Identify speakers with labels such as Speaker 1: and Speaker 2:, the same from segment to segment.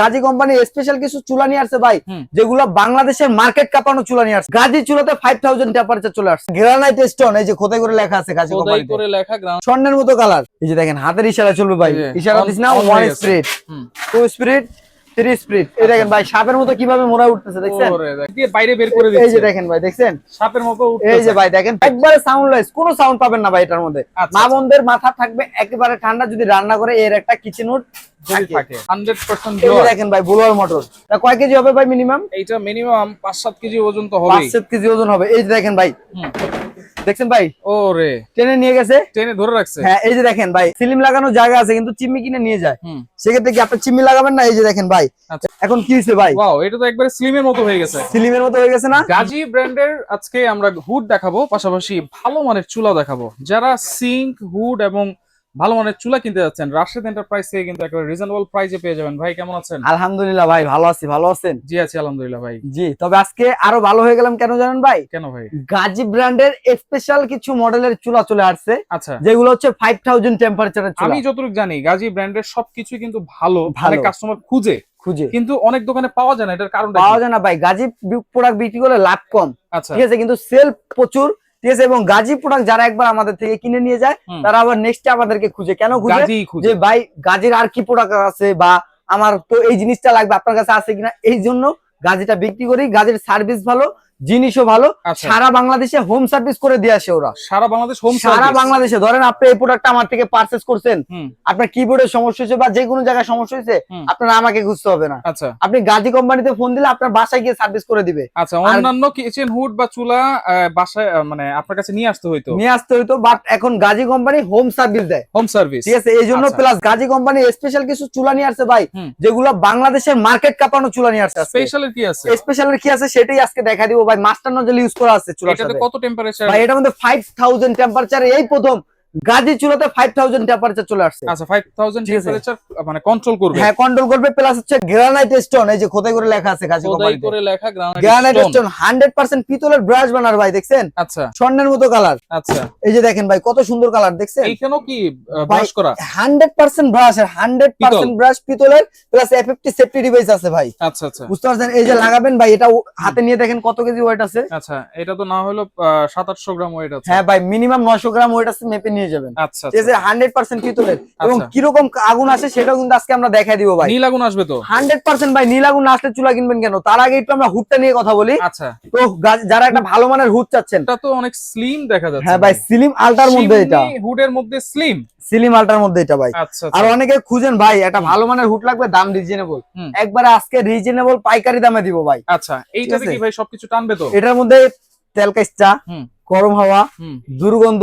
Speaker 1: Gazi company special কিছু চুলা নিয়ে আসছে ভাই। যেগুলো বাংলাদেশের মার্কেট কাপানো চুলা নিয়ে আসছে। গাজী চুলাতে ফাইভ থাউজেন্ড টেম্পারেচার চলে আসছে। গ্রানাইট স্টোন এই যে খোদাই করে লেখা আছে গাজী কোম্পানি
Speaker 2: করে লেখা
Speaker 1: স্বর্ণের মতো কালার এই যে দেখেন হাতের ইশারা চলবে ভাই। ইশারা দিস না one.
Speaker 2: Split
Speaker 1: two split three split এই দেখেন ভাই সাপের মতো কীভাবে মোড়া উঠতেছে দেখছেন?
Speaker 2: বাইরে বের করে
Speaker 1: এই যে দেখেন ভাই দেখছেন?
Speaker 2: সাপের মতো
Speaker 1: এই যে ভাই দেখেন একবারে সাউন্ডলেস কোনো সাউন্ড পাবেন না ভাই এটার মধ্যে।
Speaker 2: আচ্ছা,
Speaker 1: মা
Speaker 2: আচ্ছা।
Speaker 1: বোনদের মাথা থাকবে একেবারে ঠান্ডা যদি রান্না করে এর একটা কিচেন উড
Speaker 2: যদি থাকে। 100%
Speaker 1: এই যে
Speaker 2: blower।
Speaker 1: দেখেন ভাই বুলোয়ার মোটর। কয় কেজি হবে ভাই মিনিমাম
Speaker 2: এইটা মিনিমাম 5-7 কেজি ওজন তো
Speaker 1: হবে
Speaker 2: পাঁচ
Speaker 1: সাত কেজি ওজন হবে। এই যে দেখেন ভাই। দেখছেন ভাই?
Speaker 2: ওরে।
Speaker 1: ট্রেনে নিয়ে গেছে।
Speaker 2: টেনে ধরে রাখছে।
Speaker 1: হ্যাঁ এই যে দেখেন ভাই সিলিম লাগানোর জায়গা আছে কিন্তু চিমনি কিনে নিয়ে যায়। সেক্ষেত্রে কি আপনি চিমনি লাগাবেন না? এই যে দেখেন ভাই
Speaker 2: আচ্ছা।
Speaker 1: এখন কি হয়েছে ভাই?
Speaker 2: ওয়াও এটা তো একবারে স্লিমের মতো হয়ে গেছে।
Speaker 1: সিলিমের মতো হয়ে গেছে না?
Speaker 2: গাজী ব্র্যান্ডের আজকে আমরা হুড দেখাবো পাশাপাশি ভালো মানের চুলা দেখাবো। যারা সিঙ্ক হুড এবং ভালো মানের চুলা কিনতে যাচ্ছেন। রাশেদ এন্টারপ্রাইজ থেকে কিন্তু একেবারে রিজনেবল প্রাইসে পেয়ে যাবেন। ভাই কেমন আছেন?
Speaker 1: আলহামদুলিল্লাহ ভাই ভালো আছি। ভালো আছেন?
Speaker 2: জি আছি আলহামদুলিল্লাহ ভাই।
Speaker 1: জি তবে আজকে আরও ভালো হয়ে গেলাম কেন জানেন ভাই?
Speaker 2: কেন ভাই?
Speaker 1: গাজী ব্র্যান্ডের স্পেশাল কিছু মডেলের চুলা চলে আসছে
Speaker 2: আচ্ছা।
Speaker 1: যেগুলো হচ্ছে ফাইভ থাউজেন্ড টেম্পারেচারের চুলা।
Speaker 2: আমি যতটুকু জানি গাজী ব্র্যান্ডের সবকিছু কিন্তু ভালো। অনেক কাস্টমার খুঁজে।
Speaker 1: খুঁজে।
Speaker 2: কিন্তু অনেক দোকানে পাওয়া যায় না এটার কারণটা
Speaker 1: পাওয়া যায় না ভাই। গাজী প্রোডাক্ট বিক্রি করলে লাভ কম।
Speaker 2: আচ্ছা।
Speaker 1: ঠিক আছে কিন্তু সেল প্রচুর। ঠিক আছে এবং গাজী প্রোডাক্ট যারা একবার আমাদের থেকে কিনে নিয়ে যায় তারা আবার নেক্সট আমাদেরকে খুঁজে। কেন খুঁজে? যে
Speaker 2: খুঁজে।
Speaker 1: ভাই গাজীর আর কি প্রোডাক্ট আছে বা আমার তো এই জিনিসটা লাগবে আপনার কাছে আছে কিনা? এই জন্য গাজীটা বিক্রি করি। গাজীর সার্ভিস ভালো জিনিসও ভালো
Speaker 2: আচ্ছা।
Speaker 1: সারা বাংলাদেশে হোম সার্ভিস করে দিয়ে আসে ওরা।
Speaker 2: সারা বাংলাদেশ হোম
Speaker 1: সারা বাংলাদেশে ধরেন আপনি এই প্রোডাক্টটা আমার থেকে পারচেস করছেন আপনার কিবোর্ডের সমস্যা হয়েছে বা যে কোনো জায়গায় সমস্যা হয়েছে আপনার আমাকে খুঁজতে হবে না।
Speaker 2: আচ্ছা।
Speaker 1: আপনি গাজী কোম্পানিতে ফোন দিলে আপনার বাসায় গিয়ে সার্ভিস করে দিবে।
Speaker 2: আচ্ছা অন্যান্য কিচেন হুড বা চুলা বাসায় মানে আপনার কাছে নিয়ে আসতে হইতো?
Speaker 1: নিয়ে আসতে হইতো বাট এখন গাজী কোম্পানি হোম সার্ভিস দেয়।
Speaker 2: হোম সার্ভিস
Speaker 1: ঠিক আছে এই জন্য
Speaker 2: আচ্ছা।
Speaker 1: প্লাস গাজী কোম্পানি স্পেশাল কিছু চুলা নিয়ে আসছে ভাই। যেগুলো বাংলাদেশের মার্কেট কাঁপানো চুলা নিয়ে আসছে
Speaker 2: স্পেশালের কি আছে?
Speaker 1: স্পেশাল কি আছে সেটাই আজকে দেখা দিব ভাই মাস্টার নজল ইউজ করা আছে চুলার সাথে।
Speaker 2: কত টেম্পারেচার
Speaker 1: ভাই এটা মধ্যে ফাইভ থাউজেন্ড টেম্পারেচার এই প্রথম। গাজী চুলাতে ফাইভ থাউজেন্ড টেম্পারেচার চলে আসছে।
Speaker 2: আচ্ছা 5000 টেম্পারেচার মানে কন্ট্রোল করবে।
Speaker 1: হ্যাঁ কন্ট্রোল করবে প্লাস হচ্ছে গ্রানাইট স্টোন এই যে খোদাই করে লেখা আছে গাজী
Speaker 2: খোদাই করে লেখা
Speaker 1: granite
Speaker 2: stone
Speaker 1: stone hundred percent পিতলের ব্রাশ বানার ভাই দেখছেন?
Speaker 2: আচ্ছা।
Speaker 1: স্বর্ণের মতো কালার
Speaker 2: আচ্ছা।
Speaker 1: এই যে দেখেন ভাই কত সুন্দর কালার দেখছেন?
Speaker 2: কি ব্রাশ করা?
Speaker 1: Hundred percent brass hundred percent brass পিতলের প্লাস এফএফটি সেফটি ডিভাইস আছে ভাই।
Speaker 2: আচ্ছা আচ্ছা।
Speaker 1: বুঝতে পারছেন? এই যে লাগাবেন ভাই এটা হাতে নিয়ে দেখেন কত কেজি ওয়েট আছে।
Speaker 2: আচ্ছা এটা তো না হলো সাত আটশো গ্রাম ওয়েট আছে।
Speaker 1: হ্যাঁ ভাই মিনিমাম নয়শো গ্রাম ওয়েট আছে মেপে নিয়ে যাবেন।
Speaker 2: আচ্ছা
Speaker 1: ঠিক আছে হান্ড্রেড পার্সেন্ট পিতলের এবং
Speaker 2: আচ্ছা।
Speaker 1: কীরকম আগুন আসে সেটাও কিন্তু আজকে আমরা দেখাই দিব ভাই।
Speaker 2: নীল আগুন আসবে তো?
Speaker 1: হান্ড্রেড পার্সেন্ট ভাই নীল আগুন আসলে চুলা কিনবেন কেন? তার আগে একটু আমরা হুডটা নিয়ে কথা বলি।
Speaker 2: আচ্ছা।
Speaker 1: তো যারা একটা ভালো মানের হুড চাচ্ছেন।
Speaker 2: এটা তো অনেক স্লিম দেখা যাচ্ছে
Speaker 1: হ্যাঁ ভাই স্লিম আলটার মধ্যে এটা।
Speaker 2: হুডের মধ্যে স্লিম
Speaker 1: সিলিম আলটার মধ্যে এটা ভাই।
Speaker 2: আচ্ছা
Speaker 1: আর অনেকে খুঁজেন ভাই একটা ভালো মানের হুট লাগবে দাম রিজনেবল। একবারে আজকে রিজনেবল পাইকারি দামে দিব ভাই।
Speaker 2: আচ্ছা এইটাতে কি ভাই সবকিছু টানবে তো?
Speaker 1: এটার মধ্যে তেল কাইচা
Speaker 2: হুম।
Speaker 1: গরম হাওয়া দুর্গন্ধ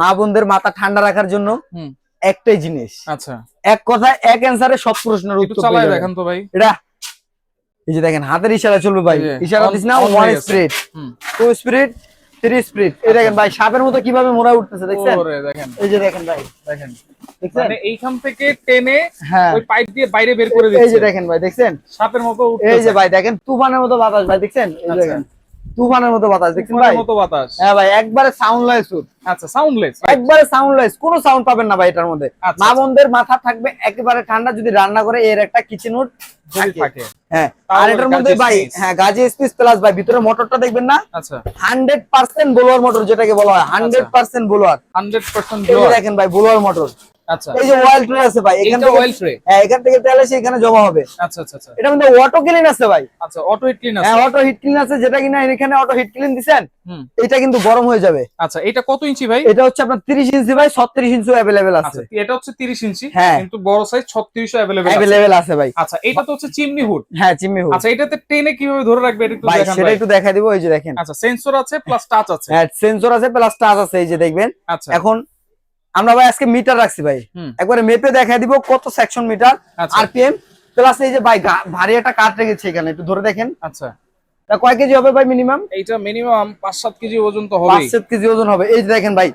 Speaker 1: মা বোনদের মাথা ঠান্ডা রাখার জন্য একটাই জিনিস।
Speaker 2: আচ্ছা।
Speaker 1: এক কথায় এক অ্যান্সারে সব প্রশ্নের উত্তর
Speaker 2: চালায়। দেখান তো ভাই।
Speaker 1: এটা এই যে দেখেন হাতের ইশারা চলবে ভাই। ইশারা দিস না one spirit two spirit three spirit এই দেখেন ভাই সাপের মতো কীভাবে মোড়া উঠতেছে দেখছেন?
Speaker 2: ওরে দেখেন।
Speaker 1: এই যে দেখেন ভাই
Speaker 2: দেখেন। মানে এইখান থেকে টেনে
Speaker 1: হ্যাঁ।
Speaker 2: ওই পাইপ দিয়ে বাইরে বের করে
Speaker 1: এই যে দেখেন ভাই দেখছেন?
Speaker 2: সাপের মতো
Speaker 1: এই যে ভাই দেখেন তুফানের মতো বাতাস ভাই দেখছেন? এই
Speaker 2: আচ্ছা।
Speaker 1: দেখেন। তুফানের মতো বাতাস দেখছেন ভাই?
Speaker 2: মতো বাতাস।
Speaker 1: হ্যাঁ ভাই একবারে সাউন্ডলেস
Speaker 2: আচ্ছা সাউন্ডলেস
Speaker 1: একবারে সাউন্ডলেস কোনো সাউন্ড পাবেন না ভাই এটার মধ্যে।
Speaker 2: আচ্ছা,
Speaker 1: মা
Speaker 2: আচ্ছা।
Speaker 1: বোনদের মাথা থাকবে একেবারে ঠান্ডা যদি রান্না করে এর একটা কিচেন উড থাকে। হ্যাঁ আর এটার মধ্যে ভাই হ্যাঁ গাজি স্পেস প্লাস ভাই ভিতরে মোটরটা দেখবেন না?
Speaker 2: আচ্ছা।
Speaker 1: হান্ড্রেড পার্সেন্ট বোলোয়ার মোটর যেটাকে বলা হয় হান্ড্রেড পার্সেন্ট বোলোয়ার।
Speaker 2: 100%
Speaker 1: এই দেখেন ভাই বোলোয়ার মোটর এই যে ওয়াইল ট্রে আছে ভাই এখান
Speaker 2: এইটা
Speaker 1: থেকে
Speaker 2: অয়েল ট্রে
Speaker 1: হ্যাঁ এখান থেকে তেল এসে এখানে জমা হবে
Speaker 2: আচ্ছা আচ্ছা আচ্ছা
Speaker 1: এটার মধ্যে অটো ক্লিন আছে ভাই
Speaker 2: আচ্ছা অটো হিট ক্লিন
Speaker 1: হ্যাঁ
Speaker 2: আছে
Speaker 1: অটো হিট ক্লিন আছে যেটা কিনা এখানে অটো হিট ক্লিন দিছেন
Speaker 2: হুম
Speaker 1: এটা কিন্তু গরম হয়ে যাবে
Speaker 2: আচ্ছা এটা কত ইঞ্চি ভাই
Speaker 1: এটা হচ্ছে আপনার তিরিশ ইঞ্চি ভাই ছত্রিশ ইঞ্চি অ্যাভেলেবেল আছে
Speaker 2: আচ্ছা এটা হচ্ছে 30 ইঞ্চি
Speaker 1: হ্যাঁ।
Speaker 2: কিন্তু বড় সাইজ 3600 अवेलेबल আছে
Speaker 1: অ্যাভেলেবেল আছে ভাই
Speaker 2: আচ্ছা এটা তো হচ্ছে চিমনি হুড
Speaker 1: হ্যাঁ চিমনি হুড
Speaker 2: আচ্ছা এটাতে টেনে কিভাবে ধরে রাখবে এটা একটু
Speaker 1: ভাই
Speaker 2: দেখান
Speaker 1: সেটা
Speaker 2: ভাই
Speaker 1: একটু দেখা দিব এই যে দেখেন
Speaker 2: আচ্ছা সেন্সর আছে প্লাস টাচ আছে
Speaker 1: হ্যাঁ সেন্সর আছে প্লাস টাচ আছে এই যে দেখবেন
Speaker 2: আচ্ছা
Speaker 1: এখন আমরা ভাই আজকে মিটার রাখছি ভাই। একবারে মেপে দেখা দিব কত সেকশন মিটার আরপিএম প্লাস এই যে ভাই ভারী একটা কাঠ রেখেছে এখানে একটু ধরে দেখেন।
Speaker 2: আচ্ছা।
Speaker 1: তা কয় কেজি হবে ভাই মিনিমাম
Speaker 2: এইটা মিনিমাম 5-7 কেজি ওজন তো
Speaker 1: পাঁচ
Speaker 2: হবেই
Speaker 1: সাত কেজি ওজন হবে। এই যে দেখেন ভাই।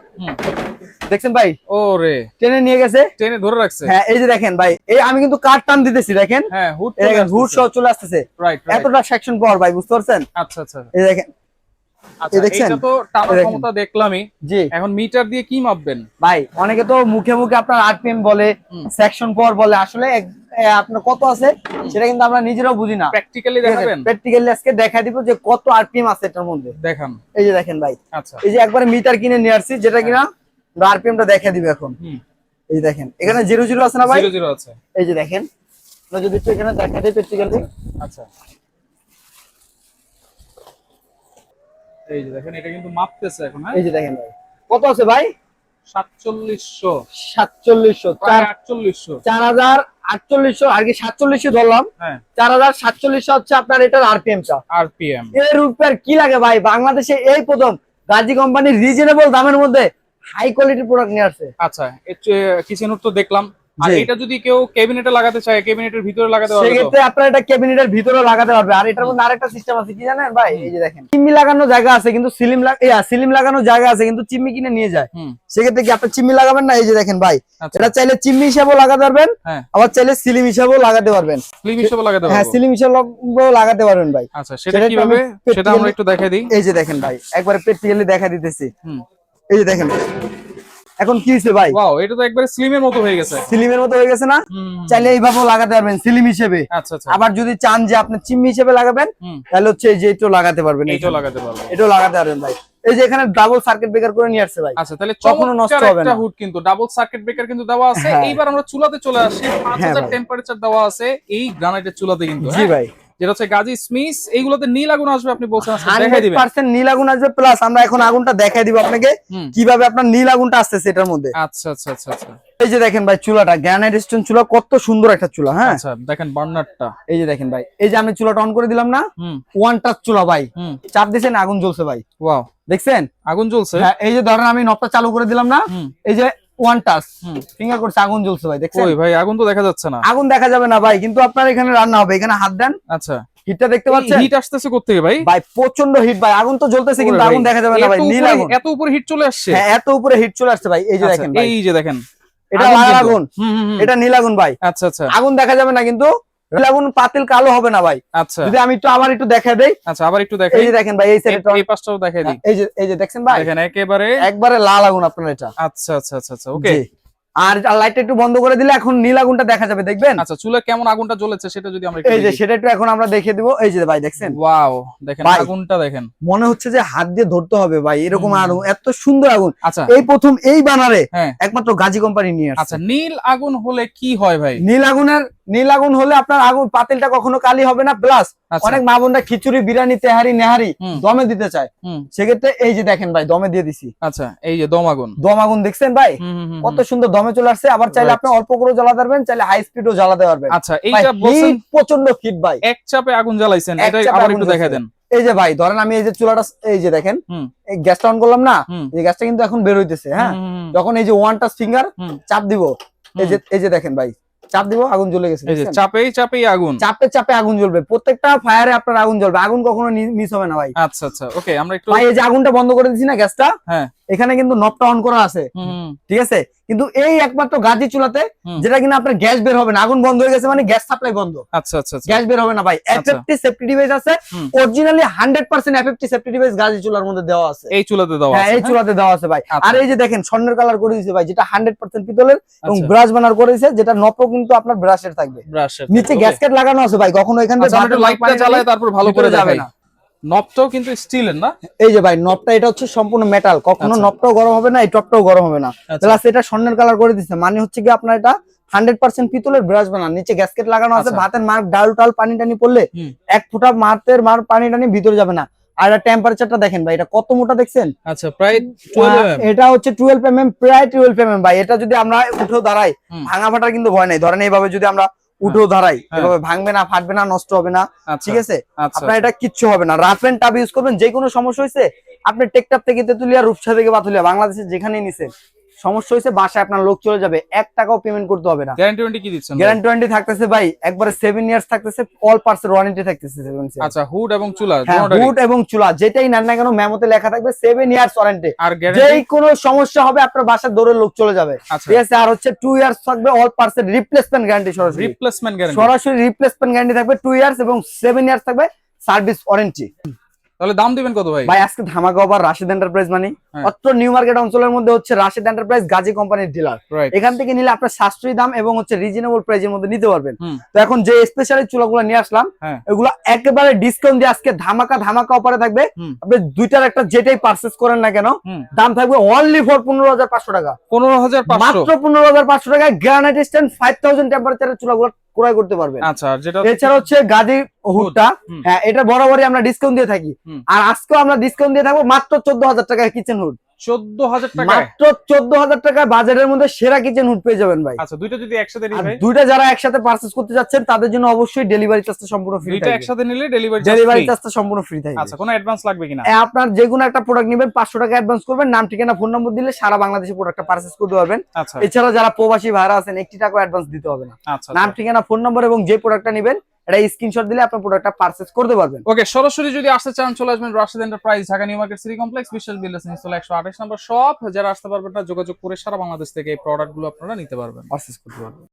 Speaker 1: দেখছেন ভাই?
Speaker 2: ওরে।
Speaker 1: নিয়ে গেছে।
Speaker 2: টেনে ধরে রাখছে?
Speaker 1: হ্যাঁ এই যে দেখেন ভাই। এই আমি কিন্তু টান দিতেছি দেখেন।
Speaker 2: হ্যাঁ হুড
Speaker 1: এই হুড সহ চলে আসতেছে। এতটা সেকশন পাওয়ার ভাই বুঝতে পারছেন?
Speaker 2: আচ্ছা আচ্ছা।
Speaker 1: এই দেখেন।
Speaker 2: আচ্ছা
Speaker 1: দেখছেন?
Speaker 2: এটা তো টানার ক্ষমতা দেখলামই।
Speaker 1: জি।
Speaker 2: এখন মিটার দিয়ে কি মাপবেন?
Speaker 1: ভাই অনেকে তো মুখে মুখে আপনার আরপিএম বলে সেকশন বলে। আসলে আপনার কত আছে সেটা কিন্তু আমরা নিজেরাও বুঝি না।
Speaker 2: প্র্যাকটিক্যালি দেখাবেন?
Speaker 1: প্র্যাকটিক্যালি আজকে দেখা দিব যে কত আরপিএম আছে এটার মধ্যে।
Speaker 2: দেখান।
Speaker 1: এই যে দেখেন ভাই।
Speaker 2: আচ্ছা।
Speaker 1: এই যে একবারে মিটার কিনে নিয়ে আসছি যেটা কিনা আরপিএম টা দেখা দিবে এখন।
Speaker 2: হুম।
Speaker 1: এই যে দেখেন এখানে জিরো জিরো আছে না ভাই?
Speaker 2: জিরো জিরো আছে।
Speaker 1: এই যে দেখেন যদি একটু এখানে দেখা দিই প্র্যাকটিক্যালি
Speaker 2: আচ্ছা। এই যে দেখেন এটা কিন্তু মাপতেছে এখন হ্যাঁ?
Speaker 1: এই যে দেখেন ভাই। কত আছে ভাই? আর কি সাতচল্লিশশো ধরলাম।
Speaker 2: হ্যাঁ।
Speaker 1: চার হাজার সাতচল্লিশশো হচ্ছে আপনার এটার আরপিএম টা।
Speaker 2: আরপিএম
Speaker 1: এর উপর কি লাগে ভাই? বাংলাদেশে এই প্রথম গাজী কোম্পানি রিজনেবল দামের মধ্যে হাই কোয়ালিটির প্রোডাক্ট নিয়ে আসছে।
Speaker 2: আচ্ছা কিচেন তো দেখলাম। আর এটা যদি কেউ ক্যাবিনেটে লাগাতে চায় ক্যাবিনেটের ভিতরে লাগাতে পারবে
Speaker 1: সেক্ষেত্রে আপনার এটা ক্যাবিনেটের ভিতরে লাগাতে পারবে। আর এটার মধ্যে আরেকটা সিস্টেম আছে কি জানেন ভাই? এই যে দেখেন। চিম্মি লাগানো জায়গা আছে কিন্তু সিলিম সিলিম লাগানো জায়গা আছে কিন্তু চিম্মি কিনে নিয়ে যায়। সেক্ষেত্রে কি আপনি চিম্মি লাগাবেন না? এই যে দেখেন ভাই
Speaker 2: আচ্ছা।
Speaker 1: এটা চাইলে চিম্মি হিসাবেও লাগাতে পারবেন
Speaker 2: হ্যাঁ।
Speaker 1: আবার চাইলে সিলিম হিসাবেও লাগাতে পারবেন।
Speaker 2: স্লিপ হিসেবে লাগাতে
Speaker 1: হ্যাঁ
Speaker 2: পারব।
Speaker 1: সিলিম হিসাবেও লাগাতে পারবেন ভাই।
Speaker 2: আচ্ছা সেটা
Speaker 1: সেটা
Speaker 2: কীভাবে সেটা আমরা একটু দেখাই দিই।
Speaker 1: এই যে দেখেন ভাই একবারে প্র্যাকটিক্যালি দেখা দিতেছি। এই যে দেখেন। এখন কি হয়েছে ভাই?
Speaker 2: ওয়াও এটা তো একবারে স্লিমের মতো হয়ে গেছে।
Speaker 1: সিলিমের মতো হয়ে গেছে না? চাইলে এইভাবেও লাগাতে পারবেন সিলিম হিসেবে।
Speaker 2: আচ্ছা আচ্ছা।
Speaker 1: আবার যদি চান যে আপনি চিম্মি হিসেবে লাগাবেন তাহলে হচ্ছে এই যে এটাও লাগাতে পারবেন
Speaker 2: এইটাও লাগাতে পারবেন।
Speaker 1: এটাও লাগাতে পারবেন ভাই। এই যে এখানে ডাবল সার্কিট ব্রেকার করে নিয়ে আসছে ভাই।
Speaker 2: আচ্ছা তাহলে
Speaker 1: কখনো নষ্ট হবে
Speaker 2: একটা
Speaker 1: না।
Speaker 2: হুড কিন্তু। ডাবল সার্কিট ব্রেকার কিন্তু দেওয়া আছে।
Speaker 1: হ্যাঁ।
Speaker 2: এইবার আমরা চুলাতে চলে আসি। পাঁচ
Speaker 1: হ্যাঁ
Speaker 2: হাজার
Speaker 1: ভাই।
Speaker 2: টেম্পারেচার দেওয়া আছে। এই গ্রানাইটের চুলাতে কিন্তু
Speaker 1: জি
Speaker 2: হ্যাঁ?
Speaker 1: ভাই।
Speaker 2: যেটা হচ্ছে গাজী স্মিস এইগুলোতে নীল আগুন আসবে আপনি বলছেন দেখাই দিবেন।
Speaker 1: নীল আগুন আসবে প্লাস আমরা এখন আগুনটা দেখাই দিব আপনাকে কীভাবে আপনার নীল আগুনটা আসতেছে এটার মধ্যে।
Speaker 2: আচ্ছা আচ্ছা আচ্ছা আচ্ছা।
Speaker 1: এই যে দেখেন ভাই চুলাটা গ্রানাইট স্টোন চুলা কত সুন্দর একটা চুলা হ্যাঁ?
Speaker 2: আচ্ছা দেখেন বার্নারটা।
Speaker 1: এই যে দেখেন ভাই এই যে আমি চুলাটা অন করে দিলাম না ওয়ান টাচ চুলা ভাই। চাপ দিয়েছেন আগুন জ্বলছে ভাই।
Speaker 2: ওয়াও
Speaker 1: দেখছেন?
Speaker 2: আগুন জ্বলছে?
Speaker 1: হ্যাঁ এই যে ধরেন আমি নবটা চালু করে দিলাম না এই যে ওয়ান টাচ ফিঙ্গার করছে আগুন জ্বলছে ভাই দেখছেন?
Speaker 2: ওই ভাই আগুন তো দেখা যাচ্ছে না।
Speaker 1: আগুন দেখা যাবে না ভাই কিন্তু আপনার এখানে রান্না হবে এখানে হাত দেন।
Speaker 2: আচ্ছা।
Speaker 1: হিটটা দেখতে পাচ্ছেন?
Speaker 2: হিট আসতেছে ভাই?
Speaker 1: ভাই প্রচণ্ড হিট ভাই আগুন তো জ্বলতেছে কিন্তু আগুন দেখা যাবে না ভাই
Speaker 2: এত
Speaker 1: নীল আগুন।
Speaker 2: এত উপরে হিট চলে আসছে।
Speaker 1: হ্যাঁ এত উপরে হিট চলে আসছে ভাই এই যে
Speaker 2: আচ্ছা,
Speaker 1: দেখেন
Speaker 2: এই যে দেখেন।
Speaker 1: এটা
Speaker 2: আগুন
Speaker 1: লাল। এটা নীল আগুন ভাই।
Speaker 2: আচ্ছা আচ্ছা।
Speaker 1: আগুন দেখা যাবে না কিন্তু নীল আগুন পাতিল কালো হবে না ভাই।
Speaker 2: আচ্ছা।
Speaker 1: যদি আমি একটু আবার একটু দেখা দেই।
Speaker 2: আচ্ছা আবার একটু দেখাই।
Speaker 1: এই যে দেখেন ভাই এই সাইডে
Speaker 2: এই- পাশটাও দেখাই দিই।
Speaker 1: এই যে এই যে দেখেন ভাই?
Speaker 2: দেখেন একেবারে
Speaker 1: একবারে লাল আগুন আপনার এটা।
Speaker 2: আচ্ছা আচ্ছা আচ্ছা আচ্ছা ওকে
Speaker 1: জি। আর লাইটটা একটু বন্ধ করে দিলে এখন নীল আগুনটা দেখা যাবে দেখবেন?
Speaker 2: আচ্ছা চুলে কেমন আগুনটা জ্বলেছে সেটা যদি আমরা
Speaker 1: এই যে সেটা একটু এখন আমরা দেখে দিব। এই যে ভাই দেখছেন?
Speaker 2: ওয়াও দেখেন আগুনটা দেখেন।
Speaker 1: মনে হচ্ছে যে হাত দিয়ে ধরতে হবে ভাই এরকম। আগুন এত সুন্দর আগুন।
Speaker 2: আচ্ছা।
Speaker 1: এই প্রথম এই বানারে
Speaker 2: হ্যাঁ।
Speaker 1: একমাত্র গাজী কোম্পানি নিয়ে আসছে।
Speaker 2: আচ্ছা নীল আগুন হলে কি হয় ভাই?
Speaker 1: নীল আগুনের নীল আগুন হলে আপনার আগুন পাতিলটা কখনো কালি হবে না। প্লাস
Speaker 2: আচ্ছা।
Speaker 1: অনেক মা বোনরা খিচুড়ি বিরিয়ানি তেহারি নেহারি দমে দিতে চায়।
Speaker 2: হুম।
Speaker 1: সেক্ষেত্রে এই যে দেখেন ভাই দমে দিয়ে দিছি।
Speaker 2: আচ্ছা এই যে দম আগুন।
Speaker 1: দম আগুন দেখছেন ভাই? কত সুন্দর দমে চলে আসছে আবার চাইলে আপনি অল্প করে জ্বালাতে পারবেন চাইলে হাই স্পিডও জ্বালাতে পারবেন
Speaker 2: আচ্ছা
Speaker 1: ভাই,
Speaker 2: এইটা বলছেন
Speaker 1: প্রচণ্ড হিট ভাই।
Speaker 2: এক চাপে আগুন জ্বালাইছেন এটা আবার একটু দেখা দেন।
Speaker 1: এই যে ভাই ধরেন আমি এই যে চুলাটা এই যে দেখেন এই গ্যাসটা অন করলাম না এই গ্যাসটা কিন্তু এখন বের হইতেছে হ্যাঁ। যখন এই যে ওয়ান টাচ ফিঙ্গার চাপ দিব। এই যে এই যে দেখেন ভাই চাপ দিব আগুন জ্বলে গেছে
Speaker 2: এই যে চাপেই চাপেই আগুন।
Speaker 1: চাপে চাপে আগুন জ্বলবে প্রত্যেকটা ফায়ারে আপনার আগুন জ্বলবে আগুন কখনো মিস হবে না ভাই।
Speaker 2: আচ্ছা আচ্ছা ওকে আমরা একটু
Speaker 1: ভাই এই যে আগুনটা বন্ধ করে দিছি না গ্যাসটা
Speaker 2: হ্যাঁ।
Speaker 1: এখানে কিন্তু নবটা অন করা আছে। ঠিক আছে? কিন্তু এই একমাত্র গাজি চুলাতে যেটা কিনা আপনার গ্যাস বের হবে না আগুন বন্ধ হয়ে গেছে মানে গ্যাস সাপ্লাই বন্ধ।
Speaker 2: আচ্ছা আচ্ছা আচ্ছা।
Speaker 1: গ্যাস বের হবে না ভাই। এফএফটি সেফটি ডিভাইস আছে। Originally 100% FFT safety device Gazi চুলার মধ্যে দেওয়া আছে।
Speaker 2: এই চুলাতে দেওয়া
Speaker 1: হ্যাঁ
Speaker 2: আছে
Speaker 1: এই
Speaker 2: হ্যাঁ?
Speaker 1: চুলাতে দেওয়া আছে ভাই।
Speaker 2: আচ্ছা।
Speaker 1: আর এই যে দেখেন স্বর্ণের কালার করে দিয়েছে ভাই যেটা 100% পিতলের এবং
Speaker 2: আচ্ছা।
Speaker 1: ব্রাশ বানার করে দিয়েছে যেটা নপও কিন্তু আপনার ব্রাশের থাকবে।
Speaker 2: ব্রাশের
Speaker 1: নিচে. গ্যাসকেট লাগানো আছে ভাই কখনো এখান থেকে
Speaker 2: লাইটটা জ্বালায় তারপর ভালো করে
Speaker 1: যাবে না।
Speaker 2: নবটাও কিন্তু স্টিলের না?
Speaker 1: এই যে ভাই নবটা এটা হচ্ছে সম্পূর্ণ মেটাল কখনো
Speaker 2: আচ্ছা।
Speaker 1: নবটাও গরম হবে না এই টপটাও গরম হবে না।
Speaker 2: আচ্ছা।
Speaker 1: প্লাস এটা স্বর্ণের কালার করে দিচ্ছে মানে হচ্ছে কি আপনার এটা হান্ড্রেড পার্সেন্ট পিতলের ব্রাশ বানান। নিচে গ্যাসকেট লাগানো আছে
Speaker 2: আচ্ছা।
Speaker 1: ভাতের মার ডাল টাল পানি টানি পড়লে এক ফুটা মাতের মার পানি টানি ভিতরে যাবে না। আর টেম্পারেচারটা দেখেন ভাই এটা কত মোটা দেখছেন?
Speaker 2: আচ্ছা প্রায়
Speaker 1: আহ,
Speaker 2: 12
Speaker 1: এটা হচ্ছে টুয়েলভ এম এম প্রায় টুয়েলভ এম এম ভাই। এটা যদি আমরা উঠেও দাঁড়াই ভাঙা ফাটার কিন্তু ভয় নাই। ধরেন এইভাবে যদি আমরা উঠেও দাঁড়াই
Speaker 2: হ্যাঁ।
Speaker 1: এভাবে ভাঙবে না ফাটবে না নষ্ট হবে না
Speaker 2: আচ্ছা
Speaker 1: ঠিক আছে?
Speaker 2: আচ্ছা
Speaker 1: আপনার এটা কিচ্ছু হবে না। রাফ এন্ড টাপ ইউজ করবেন যে কোনো সমস্যা হয়েছে আপনি টেকটাপ থেকে তেতুলিয়া রূপসা থেকে বাতুলিয়া বাংলাদেশে যেখানেই নিছেন সমস্যা হয়েছে বাসায় আপনার লোক চলে যাবে এক টাকাও পেমেন্ট করতে হবে না।
Speaker 2: গ্যারান্টি ওয়ারেন্টি কি দিচ্ছেন
Speaker 1: গ্যারান্টি ওয়ারেন্টি থাকতেছে ভাই একবারে সেভেন ইয়ার্স থাকতেছে অল পার্সের ওয়ারেন্টি থাকতেছে
Speaker 2: আচ্ছা হুড এবং চুলা
Speaker 1: হ্যাঁ
Speaker 2: দুটোটারই।
Speaker 1: বুট এবং চুলা যেটাই নেন না কেন মেমোতে লেখা থাকবে সেভেন ইয়ার্স ওয়ারেন্টি
Speaker 2: আর
Speaker 1: যেই কোনো সমস্যা হবে আপনার বাসার দৌড়ে লোক চলে যাবে।
Speaker 2: আচ্ছা।
Speaker 1: ঠিক আছে আর হচ্ছে টু ইয়ার্স থাকবে অল পার্সের রিপ্লেসমেন্ট গ্যারান্টি সরাসরি।
Speaker 2: রিপ্লেসমেন্ট গ্যারান্টি
Speaker 1: সরাসরি রিপ্লেসমেন্ট গ্যারান্টি থাকবে টু ইয়ার্স এবং সেভেন ইয়ার্স থাকবে সার্ভিস ওয়ারেন্টি
Speaker 2: তাহলে দাম দিবেন কত ভাই?
Speaker 1: ভাই আজকে ধামাকা অফার রাশেদ এন্টারপ্রাইজ মানে। অত্র নিউ মার্কেট অঞ্চলের মধ্যে হচ্ছে রাশেদ এন্টারপ্রাইজ গাজী কোম্পানির ডিলার এখান থেকে নিলে আপনার সাশ্রয়ী দাম এবং হচ্ছে রিজনেবল প্রাইসের মধ্যে নিতে পারবেন। তো এখন যে স্পেশালি চুলাগুলো নিয়ে আসলাম
Speaker 2: হ্যাঁ।
Speaker 1: এগুলো একেবারে ডিসকাউন্ট দিয়ে আজকে ধামাকা ধামাকা অফারে থাকবে। আপনি দুইটার একটা যেটাই পারচেস করেন না কেন দাম থাকবে অনলি ফর পনেরো হাজার পাঁচশো টাকা।
Speaker 2: পনেরো হাজার
Speaker 1: মাত্র পনেরো হাজার পাঁচশো টাকায় গ্রানাইট স্ট্যান্ড ফাইভ থাউজেন্ড টেম্পারেচারের চুলাগুলো ক্রয় করতে পারবেন।
Speaker 2: আচ্ছা যেটা
Speaker 1: এছাড়া হচ্ছে গাজী হুডটা। হ্যাঁ এটা বরাবরই আমরা ডিসকাউন্ট দিয়ে থাকি। আর আজকেও আমরা ডিসকাউন্ট দিয়ে থাকব মাত্র চোদ্দ হাজার টাকা কিচেন হুড
Speaker 2: চোদ্দ হাজার টাকায়?
Speaker 1: মাত্র চোদ্দ হাজার টাকায় বাজারের মধ্যে সেরা কিচেন হুড পেয়ে যাবেন ভাই।
Speaker 2: আচ্ছা দুইটা যদি একসাথে নিই ভাই?
Speaker 1: দুইটা যারা একসাথে করতে যাচ্ছেন তাদের জন্য অবশ্যই ডেলিভারি চার্জটা সম্পূর্ণ ফ্রি
Speaker 2: দুইটা একসাথে নিলে ডেলিভারি
Speaker 1: ডেলিভারি চার্জটা সম্পূর্ণ ফ্রি থাকবে।
Speaker 2: আচ্ছা কোনো অ্যাডভান্স লাগবে কিনা?
Speaker 1: আপনার যে কোনো একটা প্রোডাক্ট নেবেন পাঁচশো টাকা অ্যাডভান্স করবেন নাম ঠিকানা ফোন নম্বর দিলে সারা বাংলাদেশে প্রোডাক্টটা পারচেস করতে পারবেন।
Speaker 2: আচ্ছা।
Speaker 1: এছাড়া যারা প্রবাসী ভাইরা আছেন একটি টাকা অ্যাডভান্স দিতে হবে না। নাম ঠিকানা ফোন নম্বর এবং যে প্রোডাক্টটা নেবেন এটা স্ক্রিনশট দিলে আপনার প্রোডাক্টটা পারচেস করতে পারবেন।
Speaker 2: ওকে সরাসরি যদি আসতে চান চলে আসবেন Rashid enterprise Dhaka new market city complex Bishal builders নিচতলা একশো আঠাশ নম্বর সব যারা আসতে পারবেন না যোগাযোগ করে সারা বাংলাদেশ থেকে এই প্রোডাক্টগুলো আপনারা নিতে পারবেন।
Speaker 1: পারচেজ করতে পারবেন।